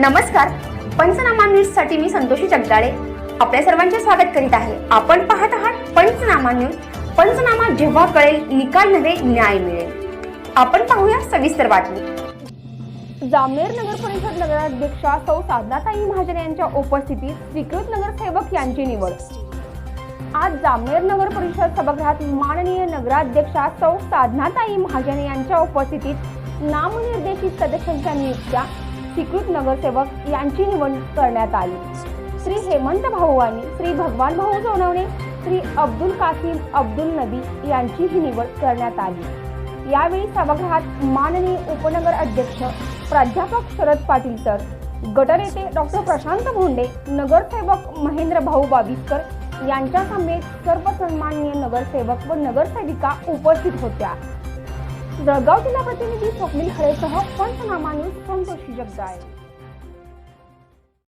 नमस्कार. पंचनामा न्यूजसाठी मी संतोषी जगदाळे. आपल्या सर्वांचे स्वागत करीत आहे. आपण पाहत आहात पंचनामा न्यूज. पंचनामा जेव्हा कळेल निकाल नव्हे न्याय मिळेल. आपण पाहूया सविस्तर बातमी. जामनेर नगर परिषद नगराध्यक्षा सौ साधनाताई महाजन यांच्या उपस्थितीत स्वीकृत नगरसेवक यांची निवड. आज जामनेर नगर परिषद सभागृहात माननीय नगराध्यक्षा सौ साधनाताई महाजन यांच्या उपस्थितीत नामनिर्देशित सदस्यांच्या नियुक्त्या स्वीकृत नगरसेवक यांची निवड करण्यात आली. श्री हेमंत भाऊ आणि श्री भगवान भाऊ सोनवणे श्री अब्दुल कासिम अब्दुल नबी यांची ही निवड करण्यात आली. यावेळी सभागृहात माननीय उपनगर अध्यक्ष प्राध्यापक शरद पाटील सर गटर येथे डॉक्टर प्रशांत भोंडे नगरसेवक महेंद्र भाऊ बाविस्कर यांच्या समेत सर्व सन्माननीय नगरसेवक व नगरसेविका उपस्थित होत्या. जळगाव जिल्हा प्रतिनिधी स्वप्नील खरेसह पंचनामा न्यूज संतोषी जगदाळे.